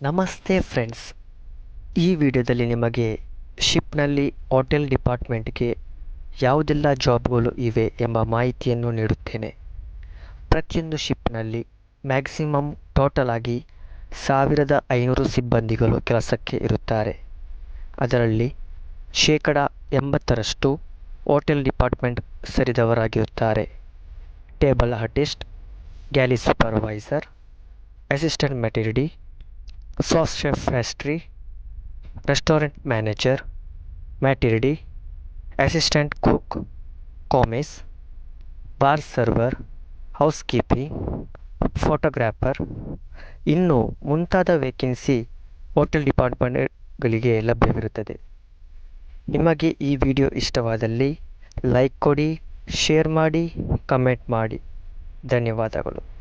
ನಮಸ್ತೆ ಫ್ರೆಂಡ್ಸ್. ಈ ವಿಡಿಯೋದಲ್ಲಿ ನಿಮಗೆ ಶಿಪ್ನಲ್ಲಿ ಹೋಟೆಲ್ ಡಿಪಾರ್ಟ್ಮೆಂಟ್ಗೆ ಯಾವುದೆಲ್ಲ ಜಾಬ್ಗಳು ಇವೆ ಎಂಬ ಮಾಹಿತಿಯನ್ನು ನೀಡುತ್ತೇನೆ. ಪ್ರತಿಯೊಂದು ಶಿಪ್ನಲ್ಲಿ ಮ್ಯಾಕ್ಸಿಮಮ್ ಟೋಟಲ್ ಆಗಿ ಸಾವಿರದ ಐನೂರು ಸಿಬ್ಬಂದಿಗಳು ಕೆಲಸಕ್ಕೆ ಇರುತ್ತಾರೆ. ಅದರಲ್ಲಿ ಶೇಕಡ ಎಂಬತ್ತರಷ್ಟು hotel department ಸೇರಿದವರಾಗಿರುತ್ತಾರೆ. Table artist galley supervisor, assistant maitre d sous chef pastry restaurant manager maitre d assistant cook commis bar server housekeeping photographer ಇನ್ನು ಮುಂತಾದ ವೇಕೆನ್ಸಿ ಹೋಟೆಲ್ ಡಿಪಾರ್ಟ್ಮೆಂಟ್ಗಳಿಗೆ ಲಭ್ಯವಿರುತ್ತದೆ. ನಿಮಗೆ ಈ ವಿಡಿಯೋ ಇಷ್ಟವಾದಲ್ಲಿ ಲೈಕ್ ಕೊಡಿ ಶೇರ್ ಮಾಡಿ ಕಮೆಂಟ್ ಮಾಡಿ. ಧನ್ಯವಾದಗಳು.